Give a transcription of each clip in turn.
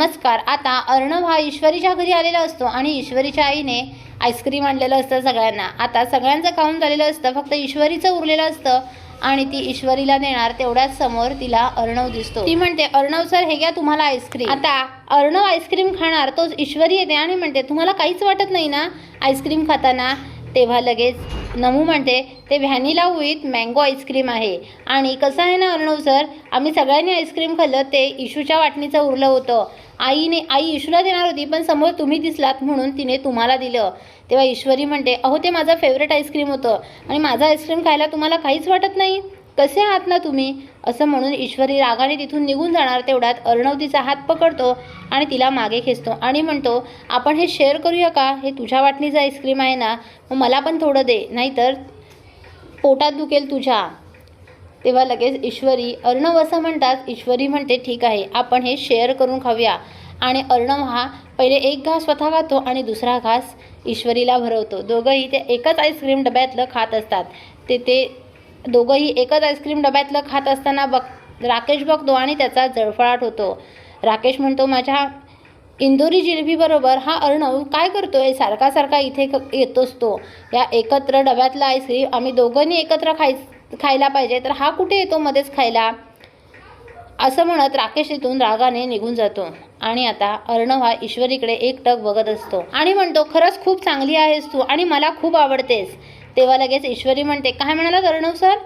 नमस्कार. आता अर्णव हा ईश्वरीच्या घरी आलेला असतो आणि ईश्वरीच्या आईने आईस्क्रीम आणलेलं असतं सगळ्यांना. आता सगळ्यांचं खाऊन झालेलं असतं फक्त ईश्वरीचं उरलेलं असतं आणि ती ईश्वरीला देणार तेवढ्याच समोर तिला अर्णव दिसतो. ती म्हणते अर्णव सर हे घ्या तुम्हाला आईस्क्रीम. आता अर्णव आईस्क्रीम खाणार तोच ईश्वरी येते आणि म्हणते तुम्हाला काहीच वाटत नाही ना आईस्क्रीम खाताना? तेव्हा लगेच नमू म्हणते ते व्हॅनिला विथ मँगो आईस्क्रीम आहे. आणि कसं आहे ना अर्णव सर आम्ही सगळ्यांनी आईस्क्रीम खाल्लं ते इशूच्या वाटणीचं उरलं होतं. आईने आई इशूला देणार होती पण समोर तुम्ही दिसलात म्हणून तिने तुम्हाला दिलं. तेव्हा ईश्वरी म्हणते अहो ते माझं फेवरेट आईस्क्रीम होतं आणि माझं आईस्क्रीम खायला तुम्हाला काहीच वाटत नाही? कसे आहात ना तुम्ही? असं म्हणून ईश्वरी रागाने तिथून निघून जाणार तेवढ्यात अर्णव तिचा हात पकडतो आणि तिला मागे खेचतो आणि म्हणतो आपण हे शेअर करूया का? हे तुझ्या वाटणीचं आईस्क्रीम आहे ना मग मला पण थोडं दे नाहीतर पोटात दुखेल तुझ्या. तेव्हा लगेच ईश्वरी अर्णव असं म्हणतात ईश्वरी म्हणते ठीक आहे आपण हे शेअर करून खाऊया. आणि अर्णव हा पहिले एक घास स्वतः खातो आणि दुसरा घास ईश्वरीला भरवतो. दोघंही ते एकच आईस्क्रीम डब्यातलं खात असतात. ते ते दोघंही एकच आईस्क्रीम डब्यातलं खात असताना बघ राकेश बघतो आणि त्याचा जळफळाट होतो. राकेश म्हणतो माझ्या इंदोरी जिलेबीबरोबर हा अर्णव काय करतोय? सारखा सारखा इथे क- येतोच तो. या एकत्र डब्यातला आईस्क्रीम आम्ही दोघांनी एकत्र खाय खायला पाहिजे तर हा कुठे येतो मध्येच खायला? असं म्हणत राकेश इथून रागाने निघून जातो. आणि आता अर्णव हा ईश्वरीकडे एकटक बघत असतो. आणि म्हणतो खरंच खूप चांगली आहेस तू आणि मला खूप आवडतेस. तेव्हा लगेच ईश्वरी म्हणते काय म्हणाला अर्णव सर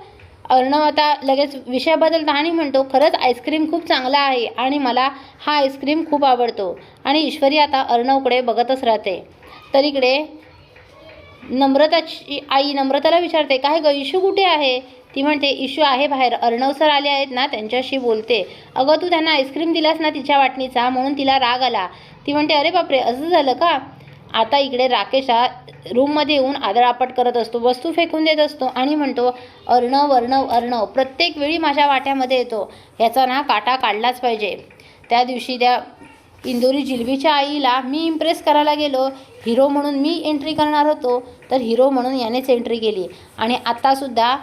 अर्णव आता लगेच विषय बदलता आणि म्हणतो खरंच आईस्क्रीम खूप चांगला आहे आणि मला हा आईस्क्रीम खूप आवडतो. आणि ईश्वरी आता अर्णवकडे बघतच राहते. तर इकडे नम्रताची आई नम्रताला विचारते काय ग इशू कुठे आहे? ती म्हणते इशू आहे बाहेर. अर्णव सर आले आहेत ना त्यांच्याशी बोलते. अगं तू त्यांना आईस्क्रीम दिलास ना तिच्या वाटणीचा म्हणून तिला राग आला. ती म्हणते अरे बापरे असं झालं का? आता इकडे राकेश हा रूममध्ये येऊन आदळापट करत असतो वस्तू फेकून देत असतो आणि म्हणतो अर्णव अर्णव अर्णव प्रत्येक वेळी माझ्या वाट्यामध्ये येतो. ह्याचा ना काटा काढलाच पाहिजे. त्या दिवशी त्या इंदोरी जिलबीच्या आईला मी इम्प्रेस करायला गेलो. हिरो म्हणून मी एंट्री करणार होतो तर हिरो म्हणून यानेच एंट्री केली. आणि आत्तासुद्धा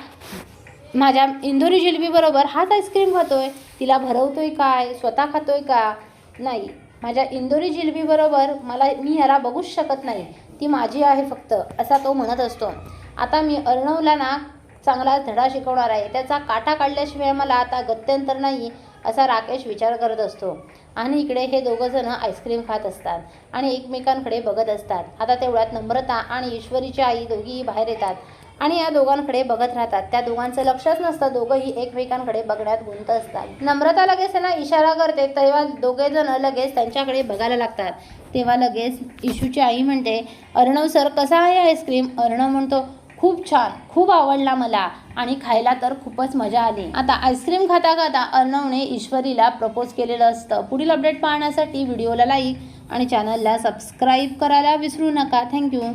माझ्या इंदोरी जिलबीबरोबर हाच आईस्क्रीम खातोय. तिला भरवतोय काय? स्वतः खातोय का? नाही. माझ्या इंदोरी जिलबीबरोबर मला मी ह्याला बघूच शकत नाही. ती माझी आहे फक्त असा तो म्हणत असतो. आता मी अर्णवला ना चांगला धडा शिकवणार आहे. त्याचा काटा काढल्याशिवाय मला आता गत्यंतर नाही असा राकेश विचार करत असतो. आणि इकडे हे दोघंजणं आईस्क्रीम खात असतात आणि एकमेकांकडे बघत असतात. आता तेवढ्यात नम्रता आणि ईश्वरीची आई दोघीही बाहेर येतात. आणि या दोघांकडे बघत राहतात. त्या दोघांचं लक्षच नसतं. दोघंही एकमेकांकडे बघण्यात गुंत असतात. नम्रता लगेच त्यांना इशारा करते. तेव्हा दोघे जण लगेच त्यांच्याकडे बघायला लागतात. तेव्हा लगेच इशूची आई म्हणते अर्णव सर कसा आहे आईस्क्रीम? अर्णव म्हणतो खूप छान. खूप आवडला मला आणि खायला तर खूपच मजा आली. आता आईस्क्रीम खाता खाता अर्णवने ईश्वरीला प्रपोज केलेलं असतं. पुढील अपडेट पाहण्यासाठी व्हिडिओला लाईक आणि चॅनलला सबस्क्राईब करायला विसरू नका. थँक्यू